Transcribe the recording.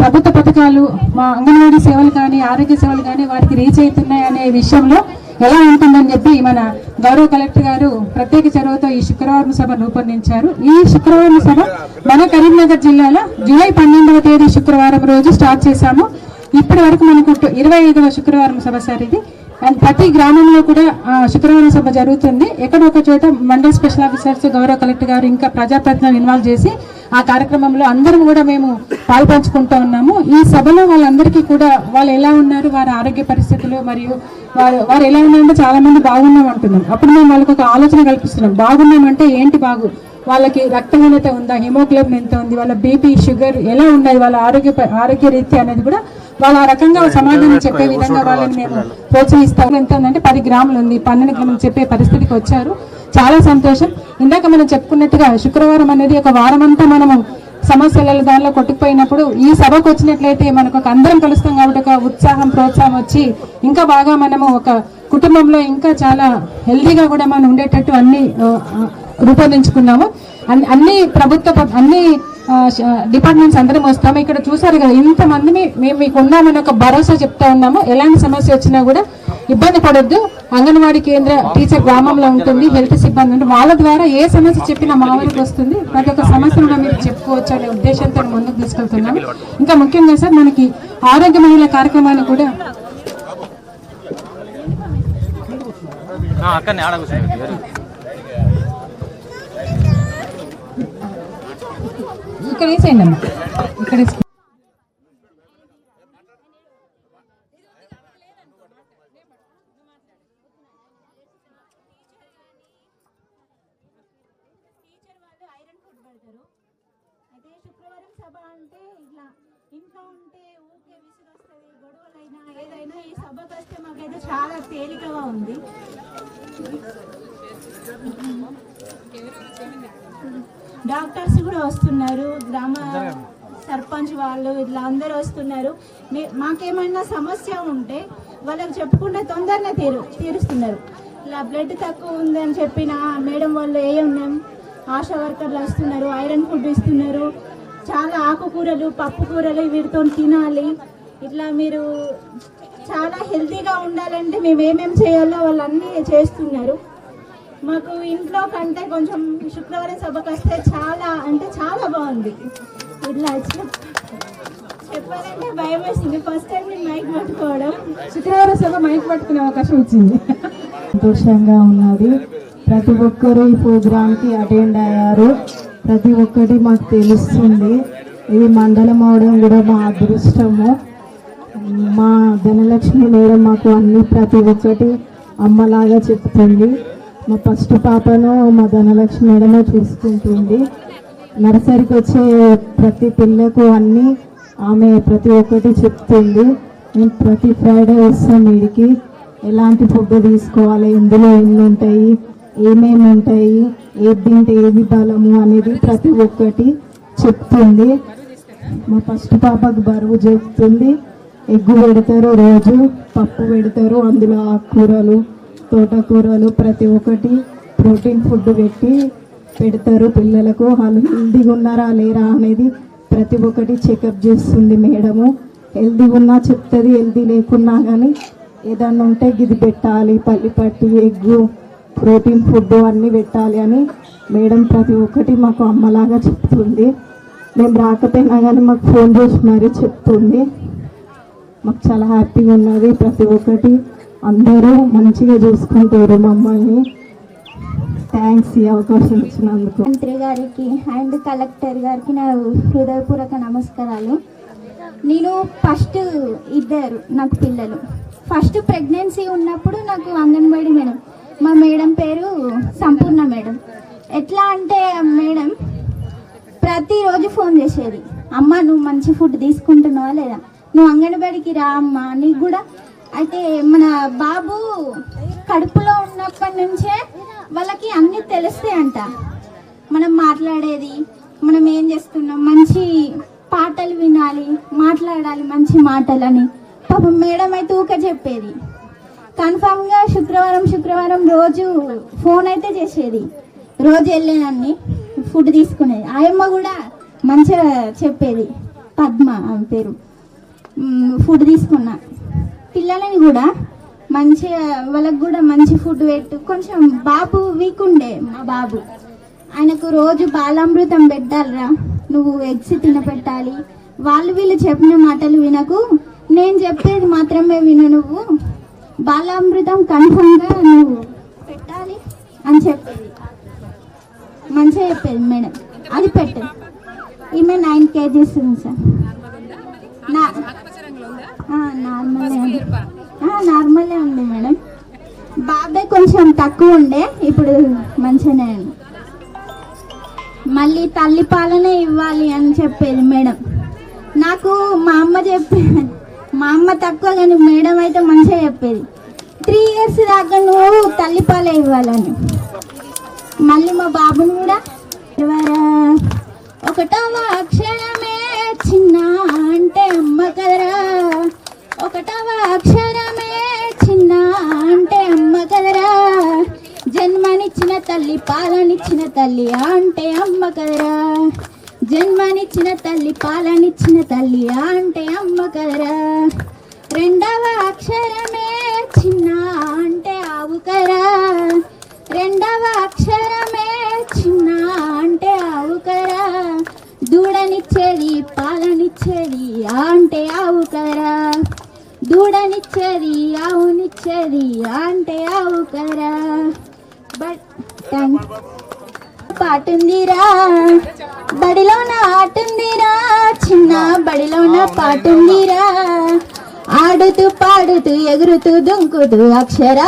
ప్రభుత్వ పథకాలు మా అంగన్వాడీ సేవలు కానీ ఆరోగ్య సేవలు కానీ వారికి రీచ్ అవుతున్నాయి అనే విషయంలో ఎలా ఉంటుందని చెప్పి మన గౌరవ కలెక్టర్ గారు ప్రత్యేక చొరవతో ఈ శుక్రవారం సభ రూపొందించారు. ఈ శుక్రవారం సభ మన కరీంనగర్ జిల్లాలో జూలై పన్నెండవ తేదీ శుక్రవారం రోజు స్టార్ట్ చేశాము. ఇప్పటి వరకు మనకు ఇరవై ఐదవ శుక్రవారం సభ సార్ ఇది. అండ్ ప్రతి గ్రామంలో కూడా శుక్రవారం సభ జరుగుతుంది. ఎక్కడ ఒక చోట మండల్ స్పెషల్ ఆఫీసర్స్ గౌరవ కలెక్టర్ గారు ఇంకా ప్రజాప్రతినిధులు ఇన్వాల్వ్ చేసి ఆ కార్యక్రమంలో అందరం కూడా మేము పాల్పంచుకుంటూ ఉన్నాము. ఈ సభలో వాళ్ళందరికీ కూడా వాళ్ళు ఎలా ఉన్నారు వారి ఆరోగ్య పరిస్థితులు మరియు వారు వారు ఎలా ఉన్నారంటే చాలా మంది బాగున్నాం అంటున్నాం అప్పుడు మేము వాళ్ళకి ఒక ఆలోచన కల్పిస్తున్నాం. బాగున్నామంటే ఏంటి బాగు? వాళ్ళకి రక్తహీనత ఉందా? హిమోగ్లోబిన్ ఎంత ఉంది? వాళ్ళ బీపీ షుగర్ ఎలా ఉన్నాయి? వాళ్ళ ఆరోగ్య ఆరోగ్య రీత్యా అనేది కూడా వాళ్ళ ఆ రకంగా సమాధానం చెప్పే విధంగా వాళ్ళని మేము ప్రోత్సహిస్తాము ఎంత ఉందంటే పది గ్రాములు ఉంది. పన్నెండు గ్రాములు చెప్పే పరిస్థితికి వచ్చారు. చాలా సంతోషం. ఇందాక మనం చెప్పుకున్నట్టుగా శుక్రవారం అనేది ఒక వారం అంతా మనము సమస్యలలో దానిలో కొట్టుకుపోయినప్పుడు ఈ సభకు వచ్చినట్లయితే మనకు ఒక అందరం కలుస్తాం కాబట్టి ఒక ఉత్సాహం ప్రోత్సాహం వచ్చి ఇంకా బాగా మనము ఒక కుటుంబంలో ఇంకా చాలా హెల్దీగా కూడా మనం ఉండేటట్టు అన్ని రూపొందించుకున్నాము. అన్ని అన్ని ప్రభుత్వ అన్ని డిపార్ట్మెంట్స్ అందరం వస్తాము. ఇక్కడ చూసారు కదా ఇంతమందిని మేము మీకు ఉన్నామని ఒక భరోసా చెప్తా ఉన్నాము. ఎలాంటి సమస్య వచ్చినా కూడా ఇబ్బంది పడొద్దు. అంగన్వాడీ కేంద్ర టీచర్ గ్రామంలో ఉంటుంది హెల్త్ సిబ్బంది ఉంటుంది. వాళ్ళ ద్వారా ఏ సమస్య చెప్పినా మా ఊరికి వస్తుంది. ప్రతి ఒక్క సమస్యను కూడా మీరు చెప్పుకోవచ్చు అనే ఉద్దేశంతో ముందుకు తీసుకెళ్తున్నాము ఇంకా ముఖ్యంగా సార్ మనకి ఆరోగ్య మహిళల కార్యక్రమాన్ని కూడా ఇక్కడ వేసేయండి అమ్మా. ఇక్కడ వేసుకో. టీచర్ వాళ్ళు ఐరన్ ఫుడ్ పెడతారు అయితే శుక్రవారం సభ అంటే ఇట్లా ఇంట్లో ఉంటే ఊకే విసుగొస్తుంది గొడవలైనా ఏదైనా ఈ సభకు వస్తే మాకైతే చాలా తేలికగా ఉంది. డాక్టర్స్ కూడా వస్తున్నారు గ్రామ సర్పంచ్ వాళ్ళు ఇట్లా అందరూ వస్తున్నారు. మాకేమైనా సమస్య ఉంటే వాళ్ళకి చెప్పుకుంటే తొందరనే తీరు తీరుస్తున్నారు. ఇలా బ్లడ్ తక్కువ ఉందని చెప్పిన మేడం వాళ్ళు ఏ ఉన్నాం? ఆశా వర్కర్లు వస్తున్నారు ఐరన్ ఫుడ్ ఇస్తున్నారు. చాలా ఆకుకూరలు పప్పు కూరలు వీటితో తినాలి. ఇట్లా మీరు చాలా హెల్తీగా ఉండాలంటే మేము ఏమేమి చేయాలో వాళ్ళు అన్నీ చేస్తున్నారు. మాకు ఇంట్లో కంటే కొంచెం శుక్రవారం సభకు వస్తే చాలా అంటే చాలా బాగుంది. ఇట్లా చెప్పాలంటే భయం వేసింది. ఫస్ట్ టైం నేను మైక్ పట్టుకోవడం. శుక్రవారం సభ మైక్ పట్టుకునే అవకాశం వచ్చింది. సంతోషంగా ఉన్నది. ప్రతి ఒక్కరూ ఈ ప్రోగ్రాంకి అటెండ్ అయ్యారు. ప్రతి ఒక్కటి మాకు తెలుస్తుంది. ఇది మండలం అవడం కూడా మా అదృష్టము. మా ధనలక్ష్మి మేడం మాకు అన్ని ప్రతి ఒక్కటి అమ్మలాగా చెప్తుంది. మా ఫస్ట్ పాపను మా ధనలక్ష్మి మేడమే చూసుకుంటుంది. నర్సరీకి వచ్చే ప్రతి పిల్లకు అన్నీ ఆమె ప్రతి ఒక్కటి చెప్తుంది. మేము ప్రతి ఫ్రైడే వస్తాం వీడికి. ఎలాంటి ఫుడ్ తీసుకోవాలి? ఇందులో ఎన్ని ఉంటాయి ఏమేమి ఉంటాయి ఏది తింటే ఏది బలము అనేది ప్రతి ఒక్కటి చెప్తుంది. మా ఫస్ట్ పాపకు బరువు చెప్తుంది. ఎగ్గు పెడతారు రోజు పప్పు పెడతారు. అందులో ఆకుకూరలు తోటకూరలు ప్రతి ఒక్కటి ప్రోటీన్ ఫుడ్ పెట్టి పెడతారు పిల్లలకు. వాళ్ళు హెల్దీగా ఉన్నారా లేరా అనేది ప్రతి ఒక్కటి చెకప్ చేస్తుంది మేడము. హెల్దీగా ఉన్నా చెప్తుంది హెల్దీ లేకున్నా కానీ ఏదన్నా ఉంటే గిది పెట్టాలి. పల్లి పట్టి ఎగ్గు ప్రోటీన్ ఫుడ్ అన్నీ పెట్టాలి అని మేడం ప్రతి ఒక్కటి మాకు అమ్మలాగా చెప్తుంది. మేము రాకపోయినా కానీ మాకు ఫోన్ చేసి మరీ చెప్తుంది. మాకు చాలా హ్యాపీగా ఉన్నది ప్రతి ఒక్కటి. అందరూ మంచిగా చూసుకుంటారు మమ్మల్ని. థ్యాంక్స్ ఈ అవకాశం ఇచ్చినందుకు. మంత్రి గారికి అండ్ కలెక్టర్ గారికి నా హృదయపూర్వక నమస్కారాలు. నేను ఫస్ట్ ఇద్దరు నాకు పిల్లలు. ఫస్ట్ ప్రెగ్నెన్సీ ఉన్నప్పుడు నాకు అంగన్వాడీ మేడం. మా మేడం పేరు సంపూర్ణ మేడం. ఎట్లా అంటే మేడం ప్రతిరోజు ఫోన్ చేసేది. అమ్మ నువ్వు మంచి ఫుడ్ తీసుకుంటున్నావా లేదా? నువ్వు అంగన్వాడికి రా అమ్మ. నీకు కూడా అయితే మన బాబు కడుపులో ఉన్నప్పటి నుంచే వాళ్ళకి అన్నీ తెలుస్తాయంట మనం మాట్లాడేది మనం ఏం చేస్తున్నాం మంచి పాటలు వినాలి మాట్లాడాలి మంచి మాటలని. పాపం మేడం అయితే ఊక చెప్పేది. కన్ఫామ్గా శుక్రవారం శుక్రవారం రోజు ఫోన్ అయితే చేసేది. రోజు వెళ్ళేదాన్ని ఫుడ్ తీసుకునేది. ఆయమ్మ కూడా మంచిగా చెప్పేది. పద్మ ఆమె పేరు. ఫుడ్ తీసుకున్నా. పిల్లలని కూడా మంచిగా వాళ్ళకి కూడా మంచి ఫుడ్ పెట్టు. కొంచెం బాబు వీక్ ఉండే మా బాబు. ఆయనకు రోజు బాలామృతం పెట్టాలిరా. నువ్వు ఎగ్స్ తినపెట్టాలి. వాళ్ళు వీళ్ళు చెప్పిన మాటలు వినకు. నేను చెప్పేది మాత్రమే విను నువ్వు. బాలామృతం కన్ఫర్మ్గా నువ్వు పెట్టాలి అని చెప్పేది. మంచిగా చెప్పేది మేడం. అది పెట్టు. ఈమె నైన్ కేజీస్ ఉంది సార్. నార్మలే ఉంది. నార్మలే ఉంది మేడం. బాబాయ్ కొంచెం తక్కువ ఉండే ఇప్పుడు మంచిగానే ఉంది. మళ్ళీ తల్లి పాలనే ఇవ్వాలి అని చెప్పేది మేడం. నాకు మా అమ్మ చెప్పేది మా అమ్మ తక్కువ కానీ మేడం అయితే మంచిగా చెప్పేది. త్రీ ఇయర్స్ దాకా నువ్వు తల్లి పాలే ఇవ్వాలని. మళ్ళీ మా బాబుని కూడా ఒకటవ అక్షరమే చిన్న అంటే అమ్మ కదరా. ఒకటవ అక్షరమే చిన్న అంటే అమ్మ కదరా. జన్మనిచ్చిన తల్లి పాలనిచ్చిన తల్లి అంటే అమ్మ కదరా. జన్మనిచ్చిన తల్లి పాలనిచ్చిన తల్లి అంటే అమ్మ కదరా. రెండవ అక్షరమే చిన్న అంటే ఆవు కరా రెండవ అక్షరమే చిన్న అంటే ఆవు కరా దూడనిచ్చేది పాలనిచ్చేది అంటే ఆవు కరా దూడనిచ్చేది ఆవునిచ్చేది అంటే ఆవు కరా బట్ థ్యాంక్ పాటుందిరా. బడిలోన ఆటుందిరా చిన్న బడిలోన పాటుందిరా. ఆడుతూ పాడుతూ ఎగురుతూ దుంకుతూ అక్షరా